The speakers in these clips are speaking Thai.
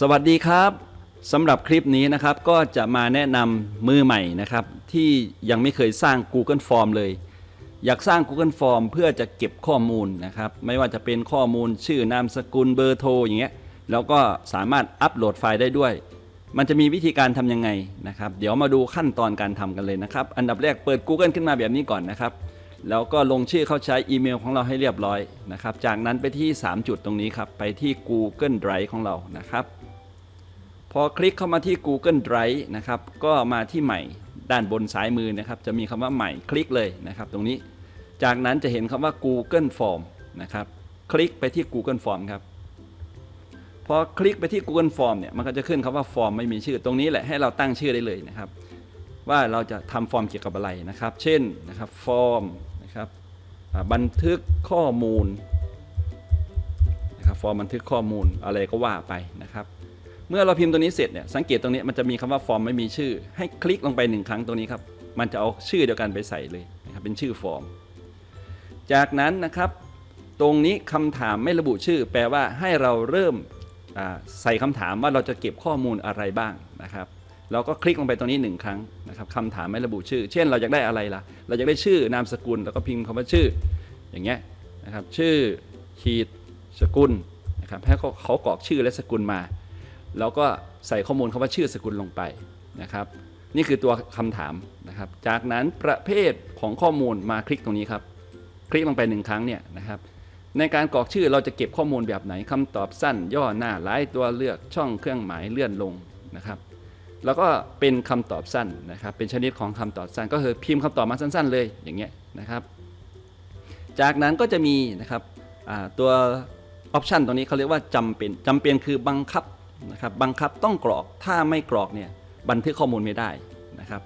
สวัสดีครับสำหรับคลิปนี้นะครับก็จะมาแนะนำมือใหม่นะครับที่ยังไม่เคยสร้าง Google Form เลย อยากสร้าง Google Form เพื่อจะเก็บข้อมูลนะครับไม่ว่าจะเป็นข้อมูลชื่อนามสกุลเบอร์โทรอย่างเงี้ยแล้วก็สามารถอัปโหลดไฟล์ได้ด้วย มันจะมีวิธีการทำยังไงนะครับ เดี๋ยวมาดูขั้นตอนการทำกันเลยนะครับ อันดับแรกเปิด Google ขึ้นมาแบบนี้ก่อนนะครับแล้วก็ลงชื่อเข้าใช้อีเมลของเราให้เรียบร้อยนะครับ จากนั้นไปที่ 3 จุดตรงนี้ครับ ไปที่ Google Drive ของเรานะครับ พอคลิกเข้ามาที่ Google Drive นะครับ ก็มาที่ใหม่ด้านบนซ้ายมือนะครับ จะมีคำว่าใหม่คลิกเลยนะครับ ตรงนี้ จากนั้นจะเห็นคำว่า Google Form นะครับ คลิกไปที่ Google Form ครับ พอคลิกไปที่ Google Form เนี่ย มันก็จะขึ้นคำว่าฟอร์มไม่มีชื่อ ตรงนี้แหละให้เราตั้งชื่อได้เลยนะครับ ว่าเราจะทำฟอร์มเกี่ยวกับอะไรนะครับ เช่นนะครับฟอร์มนะครับบันทึกข้อมูลนะครับฟอร์มบันทึกข้อมูลอะไรก็ว่าไปนะครับ เมื่อเราพิมพ์ตัวนี้เสร็จเนี่ยสังเกตตรงนี้มันจะมีคำว่าฟอร์มไม่มีชื่อ ให้คลิกลงไปหนึ่งครั้งตรงนี้ครับมันจะเอาชื่อเดียวกันไปใส่เลยนะครับเป็นชื่อฟอร์ม จากนั้นนะครับ ตรงนี้คำถามไม่ระบุชื่อ แปลว่าให้เราเริ่มใส่คำถามว่าเราจะเก็บข้อมูลอะไรบ้างนะครับ เราก็คลิกลงไปตรงนี้หนึ่งครั้งนะครับคำถามไม่ระบุชื่อ เช่น เราอยากได้อะไรล่ะ เราอยากได้ชื่อนามสกุล แล้วก็พิมพ์คำว่าชื่อ อย่างเงี้ยนะครับชื่อขีดสกุลนะครับให้เขาเขากรอกชื่อและสกุลมา แล้วก็ใส่ข้อมูลคำว่าชื่อสกุลลงไปนะครับ นี่คือตัวคำถามนะครับ จากนั้นประเภทของข้อมูลมาคลิกตรงนี้ครับ คลิกลงไปหนึ่งครั้งเนี่ยนะครับ ในการกรอกชื่อเราจะเก็บข้อมูลแบบไหนคำตอบสั้น ย่อหน้าหลายตัวเลือกช่องเครื่องหมายเลื่อนลงนะครับ แล้วก็เป็นคำตอบสั้นนะครับ เป็นชนิดของคำตอบสั้น ก็คือพิมพ์คำตอบมาสั้น ๆ เลยอย่างเงี้ยนะครับ จากนั้นก็จะมีนะครับตัวออปชันตรงนี้เขาเรียกว่าจำเป็นจำเป็นคือบังคับ นะครับบังคับต้องกรอกถ้าไม่กรอกเนี่ยบันทึกข้อมูลไม่ได้นะครับ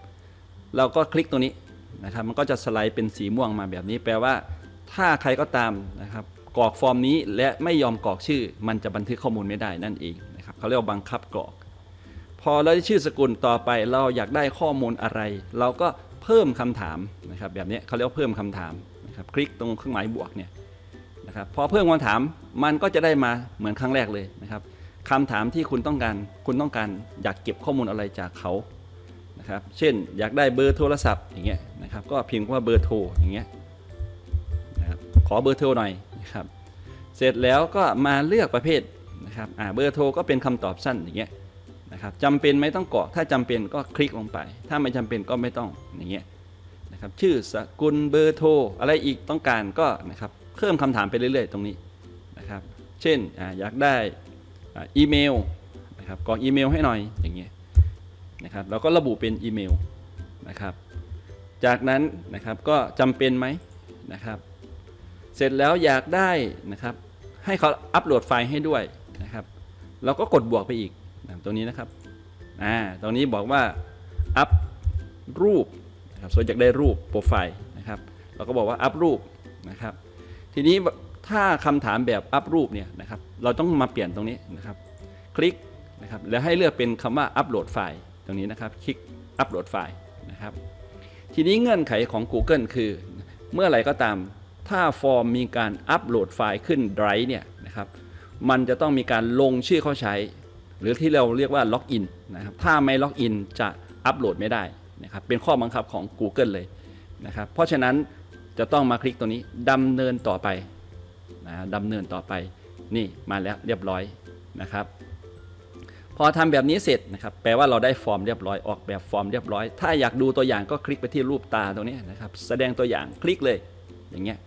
เราก็คลิกตรงนี้นะครับ มันก็จะสไลด์เป็นสีม่วงมาแบบนี้ แปลว่า ถ้าใครก็ตามนะครับกรอกฟอร์มนี้และไม่ยอมกรอกชื่อ มันจะบันทึกข้อมูลไม่ได้นั่นเองนะครับเขาเรียกว่าบังคับกรอก พอเราได้ชื่อสกุลต่อไปเราอยากได้ข้อมูลอะไร เราก็เพิ่มคำถามนะครับ แบบนี้เขาเรียกว่าเพิ่มคำถามนะครับ คลิกตรงเครื่องหมายบวกเนี่ยนะครับพอเพิ่มคำถามมันก็จะได้มาเหมือนครั้งแรกเลยนะครับ คำถามที่คุณต้องการคุณต้องการอยากเก็บข้อมูลอะไรจากเขานะครับ เช่นอยากได้เบอร์โทรศัพท์อย่างเงี้ยนะครับ ก็พิมพ์ว่าเบอร์โทรอย่างเงี้ยนะครับขอเบอร์โทรหน่อยนะครับ เสร็จแล้วก็มาเลือกประเภทนะครับอ่าเบอร์โทรก็เป็นคำตอบสั้นอย่างเงี้ยนะครับจำเป็นไม่ต้องกรอกถ้าจำเป็นก็คลิกลงไป ถ้าไม่จำเป็นก็ไม่ต้องอย่างเงี้ยนะครับชื่อสกุลเบอร์โทรอะไรอีกต้องการก็นะครับเพิ่มคำถามไปเรื่อย ๆ ตรงนี้นะครับ เช่นอาอยากได้ อีเมลนะครับกรอกอีเมลให้หน่อยอย่างเงี้ยนะครับแล้วก็ระบุเป็นอีเมลนะครับ จากนั้นนะครับก็จำเป็นไหมนะครับ เสร็จแล้วอยากได้นะครับ ให้เขาอัปโหลดไฟล์ให้ด้วยนะครับเราก็กดบวกไปอีกนะตรงนี้นะครับอ่าตรงนี้บอกว่าอัพรูปนะครับส่วนอยากได้รูปโปรไฟล์นะครับ เราก็บอกว่าอัพรูปนะครับ ทีนี้ ถ้าคำถามแบบอัพรูปเนี่ยนะครับเราต้องมาเปลี่ยนตรงนี้นะครับ คลิกนะครับแล้วให้เลือกเป็นคำว่าอัปโหลดไฟล์ตรงนี้นะครับ คลิกอัปโหลดไฟล์นะครับ ทีนี้เงื่อนไขของ Google คือเมื่อไหร่ก็ตามถ้าฟอร์มมีการอัปโหลดไฟล์ขึ้น Drive เนี่ยนะครับมันจะต้องมีการลงชื่อเข้าใช้ หรือที่เราเรียกว่าล็อกอินนะครับถ้าไม่ล็อกอินจะอัปโหลดไม่ได้นะครับเป็นข้อบังคับของ Google เลยนะครับเพราะฉะนั้นจะต้องมาคลิกตัวนี้ดำเนินต่อไป นะดำเนินต่อไปนี่มาแล้วเรียบร้อยนะครับ พอทำแบบนี้เสร็จนะครับ แปลว่าเราได้ฟอร์มเรียบร้อยออกแบบฟอร์มเรียบร้อย ถ้าอยากดูตัวอย่างก็คลิกไปที่รูปตาตรงนี้นะครับ แสดงตัวอย่างคลิกเลยอย่างเงี้ย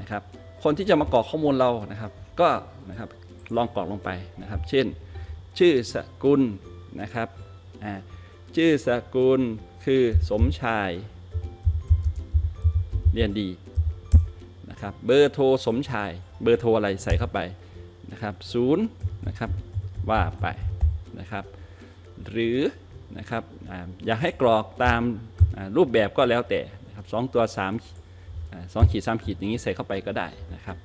นะครับ คนที่จะมากรอกข้อมูลเรานะครับ ก็นะครับลองกรอกลงไปนะครับ เช่น ชื่อสกุลนะครับอ่าชื่อสกุลคือสมชาย เรียนดี นะครับเบอร์โทรสมชาย เบอร์โทรอะไรใส่เข้าไปนะครับศูนย์นะครับว่าไปนะครับหรือนะครับอยากให้กรอกตามรูปแบบก็แล้วแต่นะครับสองตัว3อ่าสองขีดสามขีดอย่างนี้ใส่เข้าไปก็ได้นะครับ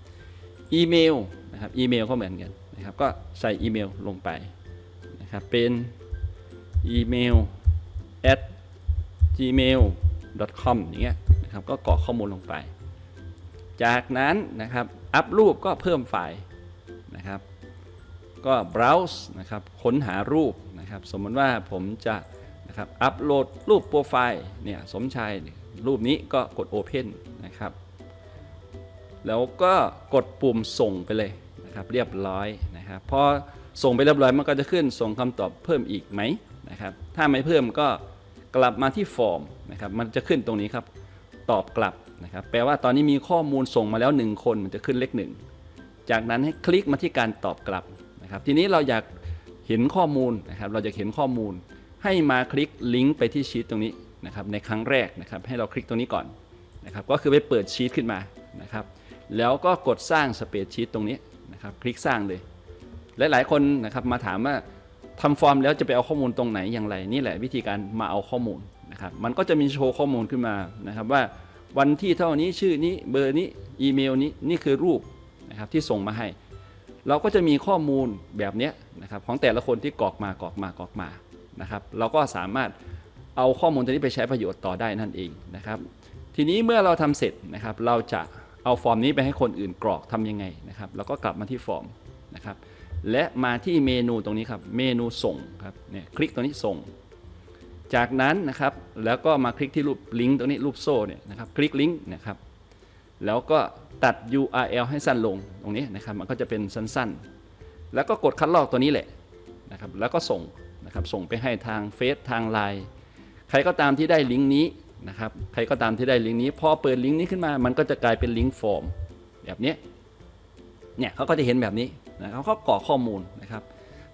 อีเมลนะครับอีเมลก็เหมือนกันนะครับก็ใส่อีเมลลงไปนะครับเป็นอีเมล at gmail.com อย่างเงี้ยนะครับก็กรอกข้อมูลลงไป จากนั้นนะครับอัพรูปก็เพิ่มไฟล์นะครับก็ browse นะครับค้นหารูปนะครับสมมติว่าผมจะนะครับอัปโหลดรูปโปรไฟล์เนี่ยสมชายเนี่ยรูปนี้ก็กด Open นะครับแล้วก็กดปุ่มส่งไปเลยนะครับเรียบร้อยนะครับพอส่งไปเรียบร้อยมันก็จะขึ้นส่งคำตอบเพิ่มอีกไหมนะครับถ้าไม่เพิ่มก็กลับมาที่ฟอร์มนะครับมันจะขึ้นตรงนี้ครับตอบกลับ นะครับแปลว่าตอนนี้มีข้อมูลส่งมาแล้ว 1 คนมันจะขึ้นเลขหนึ่งจากนั้นให้คลิกมาที่การตอบกลับนะครับทีนี้เราอยากเห็นข้อมูลนะครับเราจะเห็นข้อมูล ให้มาคลิกลิงก์ไปที่ชีตตรงนี้นะครับในครั้งแรกนะครับให้เราคลิกตรงนี้ก่อนนะครับก็คือไปเปิดชีตขึ้นมานะครับแล้วก็กดสร้างสเปซชีตตรงนี้นะครับคลิกสร้างเลยและหลายคนนะครับมาถามว่าทำฟอร์มแล้วจะไปเอาข้อมูลตรงไหนอย่างไร นี่แหละวิธีการมาเอาข้อมูลนะครับมันก็จะมีโชว์ข้อมูลขึ้นมานะครับว่า วันที่เท่านี้ชื่อนี้เบอร์นี้อีเมลนี้นี่คือรูปนะครับที่ส่งมาให้ เราก็จะมีข้อมูลแบบนี้นะครับของแต่ละคนที่กรอกมากรอกมากรอกมานะครับ เราก็สามารถเอาข้อมูลตัวนี้ไปใช้ประโยชน์ต่อได้นั่นเองนะครับ ทีนี้เมื่อเราทำเสร็จนะครับ เราจะเอาฟอร์มนี้ไปให้คนอื่นกรอกทำยังไงนะครับเราก็กลับมาที่ฟอร์มนะครับ และมาที่เมนูตรงนี้ครับ เมนูส่งครับเนี่ยคลิกตรงนี้ส่ง จากนั้นนะครับแล้วก็มาคลิกที่รูปลิงก์ตรงนี้รูปโซ่เนี่ยนะครับคลิกลิงก์นะครับแล้วก็ตัด URL ให้สั้นลงตรงนี้นะครับมันก็จะเป็นสั้นๆ แล้วก็กดคัดลอกตัวนี้แหละนะครับแล้วก็ส่งนะครับส่งไปให้ทางเฟซทางไลน์ใครก็ตามที่ได้ลิงก์นี้นะครับใครก็ตามที่ได้ลิงก์นี้พอเปิดลิงก์นี้ขึ้นมา มันก็จะกลายเป็นลิงก์ฟอร์มแบบนี้เนี่ยเขาก็จะเห็นแบบนี้นะเขาก็กรอกข้อมูลนะครับ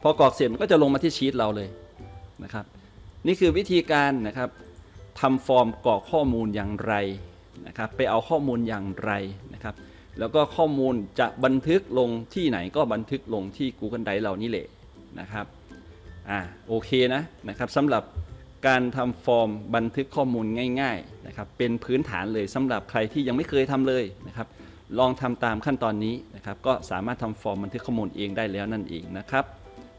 พอกรอกเสร็จมันก็จะลงมาที่ชีตเราเลยนะครับ นี่คือวิธีการนะครับทำฟอร์มกรอกข้อมูลอย่างไรนะครับ ไปเอาข้อมูลอย่างไรนะครับ แล้วก็ข้อมูลจะบันทึกลงที่ไหนก็บันทึกลงที่ Google Drive เรานี่แหละนะครับอ่าโอเคนะนะครับสำหรับการทำฟอร์มบันทึกข้อมูลง่ายๆนะครับเป็นพื้นฐานเลยสำหรับใครที่ยังไม่เคยทำเลยนะครับ ลองทำตามขั้นตอนนี้นะครับ ก็สามารถทำฟอร์มบันทึกข้อมูลเองได้แล้วนั่นเองนะครับ